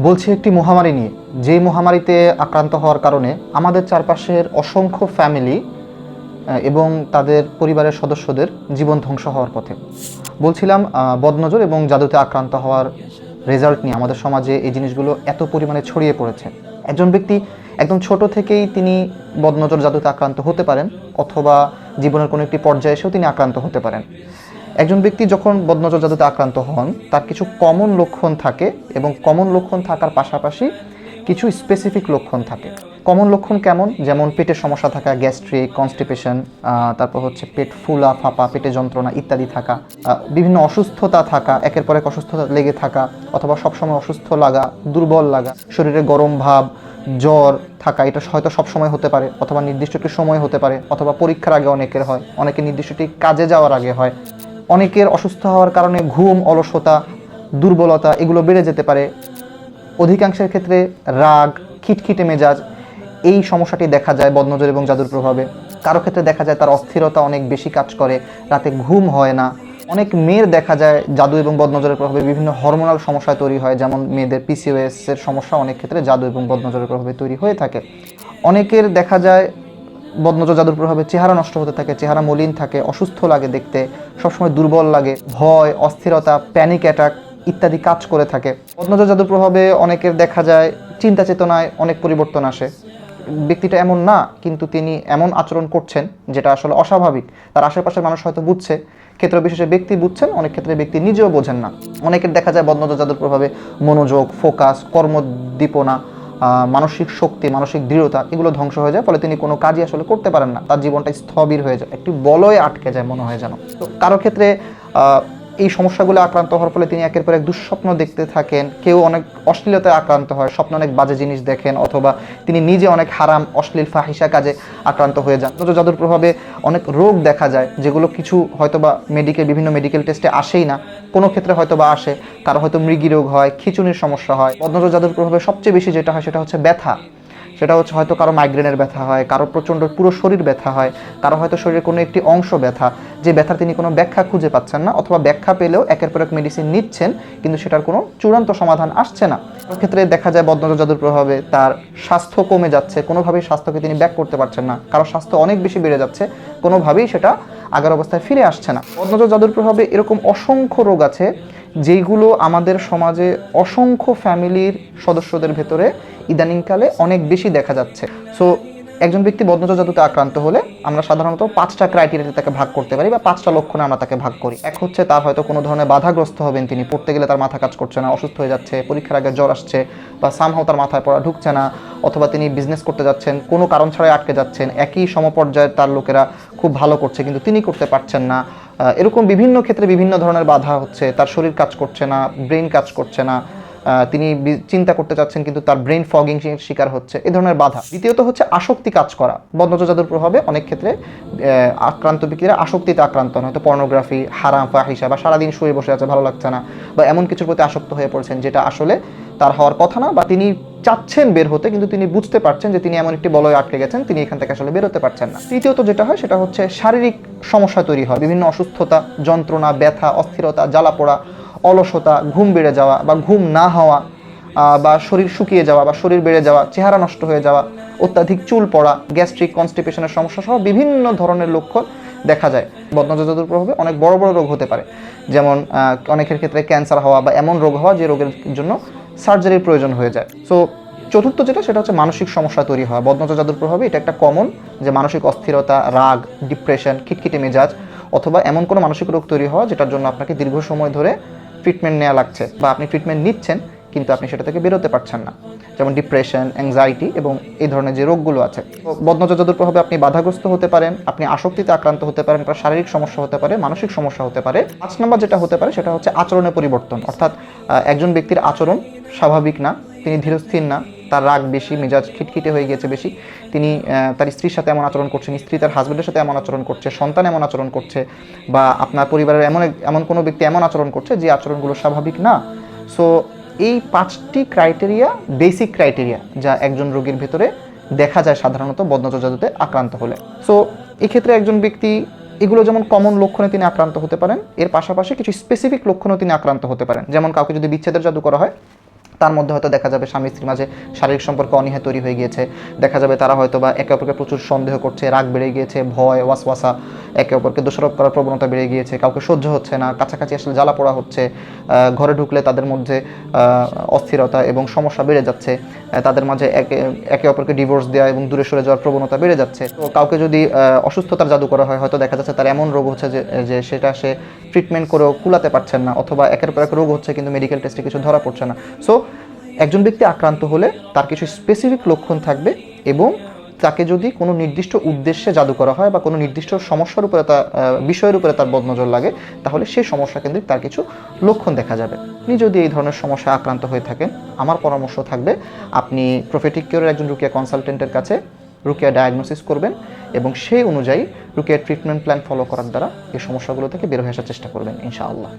বলছি একটি মহামারী নিয়ে। যেই মহামারীতে আক্রান্ত হওয়ার কারণে আমাদের চারপাশের অসংখ্য ফ্যামিলি এবং তাদের পরিবারের সদস্যদের জীবন ধ্বংস হওয়ার পথে। বলছিলাম বদনজর এবং জাদুতে আক্রান্ত হওয়ার রেজাল্ট নিয়ে আমাদের সমাজে এই জিনিসগুলো এত পরিমাণে ছড়িয়ে পড়েছে। একজন ব্যক্তি একদম ছোট থেকেই তিনি বদনজর, জাদুতে আক্রান্ত হতে পারেন, অথবা জীবনের কোনো একটি পর্যায়ে এসেও তিনি আক্রান্ত হতে পারেন। একজন ব্যক্তি যখন বদনজর জাদুতে আক্রান্ত হন, তার কিছু কমন লক্ষণ থাকে এবং কমন লক্ষণ থাকার পাশাপাশি কিছু স্পেসিফিক লক্ষণ থাকে। কমন লক্ষণ কেমন? যেমন পেটের সমস্যা থাকা গ্যাস্ট্রিক কনস্টিপেশন তারপর হচ্ছে পেট ফুলা, ফাঁপা, পেটে যন্ত্রণা ইত্যাদি থাকা বিভিন্ন অসুস্থতা থাকা, একের পর এক অসুস্থতা লেগে থাকা অথবা সবসময় অসুস্থ লাগা, দুর্বল লাগা, শরীরে গরম ভাব, জ্বর থাকা, এটা হয়তো সবসময় হতে পারে অথবা নির্দিষ্ট একটি সময় হতে পারে অথবা পরীক্ষার আগে অনেকের হয়। অনেকে নির্দিষ্ট একটি কাজে যাওয়ার আগে হয়। অনেকের অসুস্থ হওয়ার কারণে ঘুম, অলসতা, দুর্বলতা এগুলো বেড়ে যেতে পারে। অধিকাংশের ক্ষেত্রে রাগ, খিটখিটে মেজাজ, এই সমস্যাটি দেখা যায় বদনজর এবং জাদুর প্রভাবে। কারও ক্ষেত্রে দেখা যায় তার অস্থিরতা অনেক বেশি কাজ করে, রাতে ঘুম হয় না। অনেক মেয়ের দেখা যায় জাদু এবং বদনজরের প্রভাবে বিভিন্ন হরমোনাল সমস্যা তৈরি হয়, যেমন মেয়েদের পিসিওএস এর সমস্যা অনেক ক্ষেত্রে জাদু এবং বদনজরের প্রভাবে তৈরি হয়ে থাকে। অনেকের দেখা যায় বদনজর জাদুর প্রভাবে চেহারা নষ্ট হতে থাকে, চেহারা মলিন থাকে, অসুস্থ লাগে দেখতে, সবসময় দুর্বল লাগে, ভয়, অস্থিরতা প্যানিক অ্যাটাক ইত্যাদি কাজ করে থাকে। বদনজর জাদুর প্রভাবে অনেকের দেখা যায় চিন্তা চেতনায় অনেক পরিবর্তন আসে। ব্যক্তিটা এমন না, কিন্তু তিনি এমন আচরণ করছেন যেটা আসলে অস্বাভাবিক। তার আশেপাশের মানুষ হয়তো বুঝছে, ক্ষেত্র বিশেষে ব্যক্তি বুঝছেন, অনেক ক্ষেত্রে ব্যক্তি নিজেও বোঝেন না। অনেকের দেখা যায় বদনজর জাদুর প্রভাবে মনোযোগ ফোকাস কর্মদীপনা মানসিক শক্তি, মানসিক দৃঢ়তা এগুলো ধ্বংস হয়ে যায়, ফলে তিনি কোনো কাজই আসলে করতে পারেন না। তার জীবনটা স্থবির হয়ে যায়, একটি বলয় আটকে যায় মনে হয় যেন। তো কারও ক্ষেত্রে এই সমস্যাগুলো আক্রান্ত হওয়ার ফলে তিনি একের পর এক দুঃস্বপ্ন দেখতে থাকেন। কেউ অনেক অশ্লীলতায় আক্রান্ত হয়, স্বপ্ন অনেক বাজে জিনিস দেখেন অথবা তিনি নিজে অনেক হারাম, অশ্লীল, ফাহিসা কাজে আক্রান্ত হয়ে যান। তো জাদুর প্রভাবে অনেক রোগ দেখা যায়, যেগুলো কিছু হয়তোবা মেডিকেল বিভিন্ন মেডিকেল টেস্টে আসেই না। কোনো ক্ষেত্রে হয়তোবা আসে, কারও হয়তো মৃগী রোগ হয় খিচুনির সমস্যা হয়। বদনজর জাদুর প্রভাবে সবচেয়ে বেশি যেটা হয় সেটা হচ্ছে ব্যথা। সেটা হচ্ছে হয়তো কারও মাইগ্রেনের ব্যথা হয়, কারও প্রচণ্ড পুরো শরীর ব্যথা হয়, কারও হয়তো শরীরের কোনো একটি অংশ ব্যথা। যে ব্যথার তিনি কোনো ব্যাখ্যা খুঁজে পাচ্ছেন না অথবা ব্যাখ্যা পেলেও একের পর এক মেডিসিন নিচ্ছেন, কিন্তু সেটার কোনো চূড়ান্ত সমাধান আসছে না। ক্ষেত্রে দেখা যায় বদনজর জাদুর প্রভাবে তার স্বাস্থ্য কমে যাচ্ছে, কোনোভাবেই স্বাস্থ্যকে তিনি ব্যাক করতে পারছেন না। কারও স্বাস্থ্য অনেক বেশি বেড়ে যাচ্ছে, কোনোভাবেই সেটা আগের অবস্থায় ফিরে আসছে না। বদনজর জাদুর প্রভাবে এরকম অসংখ্য রোগ আছে যেইগুলো আমাদের সমাজে অসংখ্য ফ্যামিলির সদস্যদের ভেতরে ইদানিংকালে অনেক বেশি দেখা যাচ্ছে। সো একজন ব্যক্তি বদনজর জাদুতে আক্রান্ত হলে আমরা সাধারণত পাঁচটা ক্রাইটেরিয়াতে তাকে ভাগ করতে পারি বা পাঁচটা লক্ষণে আমরা তাকে ভাগ করি। এক হচ্ছে তার হয়তো কোনো ধরনের বাধাগ্রস্ত হবেন তিনি, পড়তে গেলে তার মাথা কাজ করছে না, অসুস্থ হয়ে যাচ্ছে, পরীক্ষার আগে জ্বর আসছে বা সামহাও তার মাথায় পড়া ঢুকছে না অথবা তিনি বিজনেস করতে যাচ্ছেন, কোনো কারণ ছাড়াই আটকে যাচ্ছেন, একই সমপর্যায়ের তার লোকেরা খুব ভালো করছে কিন্তু তিনি করতে পারছেন না। এরকম বিভিন্ন ক্ষেত্রে বিভিন্ন ধরনের বাধা হচ্ছে, তার শরীর কাজ করছে না ব্রেন কাজ করছে না তিনি চিন্তা করতে চাচ্ছেন কিন্তু তার ব্রেন ফগিং শিকার হচ্ছে। এ ধরনের বাধা। দ্বিতীয়ত হচ্ছে আসক্তি কাজ করা। বদনজর জাদুর প্রভাবে অনেক ক্ষেত্রে আক্রান্ত ব্যক্তিরা আসক্তিতে আক্রান্ত হয়তো পর্নোগ্রাফি হারাম, ফাহিসা বা সারাদিন শুয়ে বসে আছে, ভালো লাগছে না বা এমন কিছুর প্রতি আসক্ত হয়ে পড়ছেন যেটা আসলে তার হওয়ার কথা না বা তিনি চাচ্ছেন বের হতে কিন্তু তিনি বুঝতে পারছেন যে তিনি এমন একটি বলয়ে আটকে গেছেন, তিনি এখান থেকে আসলে বেরোতে পারছেন না। তৃতীয়ত যেটা হয় সেটা হচ্ছে শারীরিক সমস্যা তৈরি হয়। বিভিন্ন অসুস্থতা, যন্ত্রণা, ব্যথা, অস্থিরতা জ্বালা পোড়া অলসতা, ঘুম বেড়ে যাওয়া বা ঘুম না হওয়া বা শরীর শুকিয়ে যাওয়া বা শরীর বেড়ে যাওয়া, চেহারা নষ্ট হয়ে যাওয়া, অত্যাধিক চুল পড়া, গ্যাস্ট্রিক কনস্টিপেশনের সমস্যা সহ বিভিন্ন ধরনের লক্ষণ দেখা যায়। বদনজর জাদুর প্রভাবে অনেক বড় বড় রোগ হতে পারে। যেমন অনেকের ক্ষেত্রে ক্যান্সার হওয়া বা এমন রোগ হওয়া যে রোগের জন্য সার্জারির প্রয়োজন হয়ে যায়। সো, চতুর্থ যেটা, সেটা হচ্ছে মানসিক সমস্যা তৈরি হয় বদনজর জাদুর প্রভাবে এটা একটা কমন যে মানসিক অস্থিরতা, রাগ ডিপ্রেশন খিটখিটে মেজাজ অথবা এমন কোনো মানসিক রোগ তৈরি হওয়া যেটার জন্য আপনাকে দীর্ঘ সময় ধরে ট্রিটমেন্ট নেওয়া লাগছে বা আপনি ট্রিটমেন্ট নিচ্ছেন, কিন্তু আপনি সেটা থেকে বেরোতে পারছেন না। যেমন ডিপ্রেশন অ্যাংজাইটি এবং এই ধরনের যে রোগগুলো আছে। বদন বদনজর প্রভাবে আপনি বাধাগ্রস্ত হতে পারেন, আপনি আসক্তিতে আক্রান্ত হতে পারেন বা শারীরিক সমস্যা হতে পারে, মানসিক সমস্যা হতে পারে। পাঁচ নম্বর যেটা হতে পারে সেটা হচ্ছে আচরণের পরিবর্তন। অর্থাৎ একজন ব্যক্তির আচরণ স্বাভাবিক না তিনি ধীরস্থির না, তার রাগ বেশি, মেজাজ খিটখিটে হয়ে গেছে বেশি। তিনি তার স্ত্রীর সাথে এমন আচরণ করছেন, স্ত্রী তার হাজব্যান্ডের সাথে এমন আচরণ করছে, সন্তান এমন আচরণ করছে, বা আপনার পরিবারের এমন এমন কোনো ব্যক্তি এমন আচরণ করছে যে আচরণগুলো স্বাভাবিক না। সো এই পাঁচটি ক্রাইটেরিয়া বেসিক ক্রাইটেরিয়া যা একজন রোগীর ভেতরে দেখা যায় সাধারণত বদনজর জাদুতে আক্রান্ত হলে। সো এক্ষেত্রে একজন ব্যক্তি, এগুলো যেমন কমন লক্ষণে তিনি আক্রান্ত হতে পারেন, এর পাশাপাশি কিছু স্পেসিফিক লক্ষণেও তিনি আক্রান্ত হতে পারেন। যেমন কাউকে যদি বিচ্ছেদের জাদু করা হয় তার মধ্যে হয়তো দেখা যাবে স্বামী স্ত্রীর মাঝে শারীরিক সম্পর্ক অনীহা তৈরি হয়ে গিয়েছে। দেখা যাবে তারা হয়তো বা একে অপরকে প্রচুর সন্দেহ করছে, রাগ বেড়ে গিয়েছে, ভয়, ওয়াসওয়াসা, একে অপরকে দোষারোপ করার প্রবণতা বেড়ে গিয়েছে, কাউকে সহ্য হচ্ছে না, কাছাকাছি আসলে জ্বালা পোড়া হচ্ছে ঘরে ঢুকলে তাদের মধ্যে অস্থিরতা এবং সমস্যা বেড়ে যাচ্ছে তাদের মাঝে একে একে অপরকে ডিভোর্স দেওয়া এবং দূরে সরে যাওয়ার প্রবণতা বেড়ে যাচ্ছে। তো কাউকে যদি অসুস্থতার জাদু করা হয়, হয়তো দেখা যাচ্ছে তার এমন রোগ হচ্ছে যে যে সেটা সে ট্রিটমেন্ট করেও কুলাতে পারছেন না অথবা একের পর এক রোগ হচ্ছে কিন্তু মেডিকেল টেস্টে কিছু ধরা পড়ছে না। সো একজন ব্যক্তি আক্রান্ত হলে তার কিছু স্পেসিফিক লক্ষণ থাকবে এবং তাকে যদি কোনো নির্দিষ্ট উদ্দেশ্যে জাদু করা হয় বা কোনো নির্দিষ্ট সমস্যার উপরে তার বিষয়ের উপরে তার বদনজর লাগে, তাহলে সেই সমস্যা কেন্দ্রিক তার কিছু লক্ষণ দেখা যাবে। আপনি যদি এই ধরনের সমস্যায় আক্রান্ত হয়ে থাকেন, আমার পরামর্শ থাকবে আপনি প্রফেটিক কিওরের একজন রুকিয়া কনসালটেন্টের কাছে রুকিয়া ডায়াগনোসিস করবেন এবং সেই অনুযায়ী রুকিয়া ট্রিটমেন্ট প্ল্যান ফলো করার দ্বারা এই সমস্যাগুলো থেকে বের হয়ে আসার চেষ্টা করবেন, ইনশাআল্লাহ।